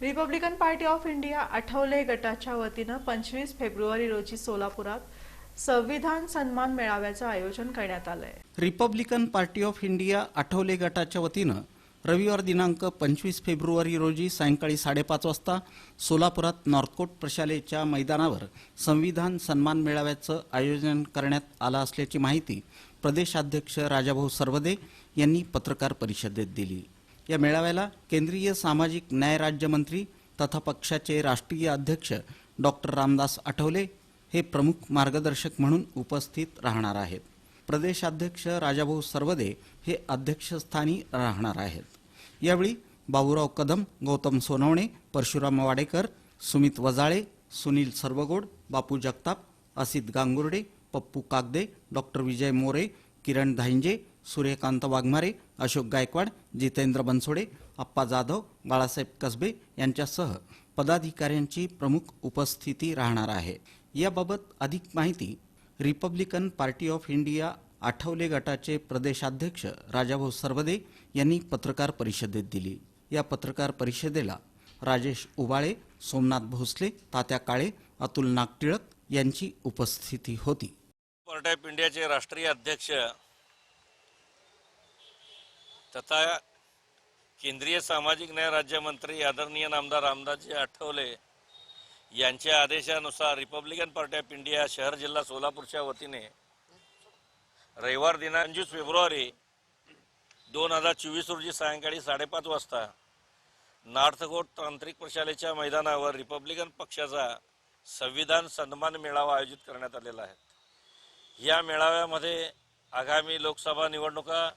Republican party of India Athawale गटाच्या वतीनं पंचवीस फेब्रुवारी रोजी सोलापुरात संविधान सन्मान मेळाव्याचं आयोजन करण्यात आलंय. Republican party of India Athawale गटाच्या वतीनं रविवार दिनांक पंचवीस फेब्रुवारी रोजी सायंकाळी साडेपाच वाजता सोलापुरात नॉर्थकोट प्रशालेच्या मैदानावर संविधान सन्मान मेळाव्याचं आयोजन करण्यात आलं असल्याची माहिती प्रदेशाध्यक्ष राजाभाऊ सरवदे यांनी पत्रकार परिषदेत दिली. या मेळाव्याला केंद्रीय सामाजिक न्याय राज्यमंत्री तथा पक्षाचे राष्ट्रीय अध्यक्ष डॉक्टर रामदास आठवले हे प्रमुख मार्गदर्शक म्हणून उपस्थित राहणार आहेत. प्रदेशाध्यक्ष राजाभाऊ सर्वदे हे अध्यक्षस्थानी राहणार आहेत. यावेळी बाबूराव कदम गौतम सोनवणे परशुराम वाडेकर सुमित वजाळे सुनील सर्वगोड बापू जगताप असित गांगुर्डे पप्पू कागदे डॉक्टर विजय मोरे किरण धांजे सूर्यकांत वाघमारे अशोक गायकवाड जितेंद्र बनसोडे आप्पा जाधव बाळासाहेब कसबे यांच्यासह पदाधिकाऱ्यांची प्रमुख उपस्थिती राहणार आहे. याबाबत अधिक माहिती Republican party of India Athawale गटाचे प्रदेशाध्यक्ष राजाभाऊ सरवदे यांनी पत्रकार परिषदेत दिली. या पत्रकार परिषदेला राजेश उबाळे सोमनाथ भोसले तात्या काळे अतुल नागटिळक यांची उपस्थिती होती. पार्टी ऑफ इंडियाचे राष्ट्रीय अध्यक्ष तथा केंद्रीय सामाजिक न्याय राज्यमंत्री आदरणीय नामदार रामदासजी आठवले यांच्या आदेशानुसार रिपब्लिकन पार्टी ऑफ इंडिया शहर जिल्हा सोलापूरच्या वतीने रविवार दिना पंचवीस फेब्रुवारी दोन हजार चोवीस रोजी सायंकाळी साडेपाच वाजता नार्थकोट तांत्रिक प्रशालेच्या मैदानावर रिपब्लिकन पक्षाचा संविधान सन्मान मेळावा आयोजित करण्यात आलेला आहे. या मेळाव्यामध्ये आगामी लोकसभा निवडणुका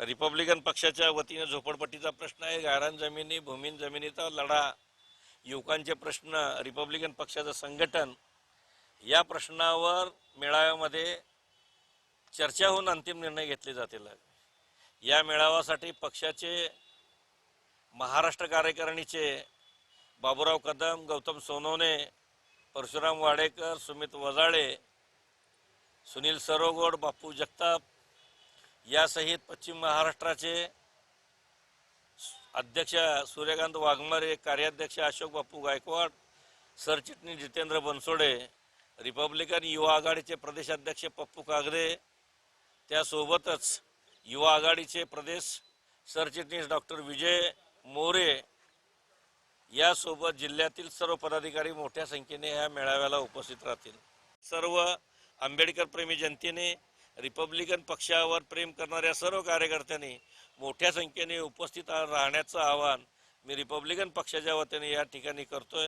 रिपब्लिकन पक्षाच्या वतीने झोपडपट्टीचा प्रश्न आहे. गायरान जमिनी भूमीन जमिनीचा लढा युवकांचे प्रश्न रिपब्लिकन पक्षाचं संघटन या प्रश्नावर मेळाव्यामध्ये चर्चा होऊन अंतिम निर्णय घेतले जातील. या मेळाव्यासाठी पक्षाचे महाराष्ट्र कार्यकारिणीचे बाबूराव कदम गौतम सोनवणे परशुराम वाडेकर सुमित वजाळे सुनील सरोगोड बापू जगताप यासहित पश्चिम महाराष्ट्राचे अध्यक्ष सूर्यकांत वाघमारे कार्याध्यक्ष अशोक बापू गायकवाड सरचिटणीस जितेंद्र बनसोडे रिपब्लिकन युवा आघाडीचे प्रदेशाध्यक्ष पप्पू कागदे त्यासोबतच युवा आघाडीचे प्रदेश सरचिटणीस डॉक्टर विजय मोरे यासोबत जिल्ह्यातील सर्व पदाधिकारी मोठ्या संख्येने या मेळाव्याला उपस्थित राहतील. सर्व आंबेडकर प्रेमी जनतेने रिपब्लिकन पक्षावर प्रेम करणाऱ्या सर्व कार्यकर्त्यांनी मोठ्या संख्येने उपस्थित राहण्याचं आवाहन मी रिपब्लिकन पक्षाच्या वतीने या ठिकाणी करतोय.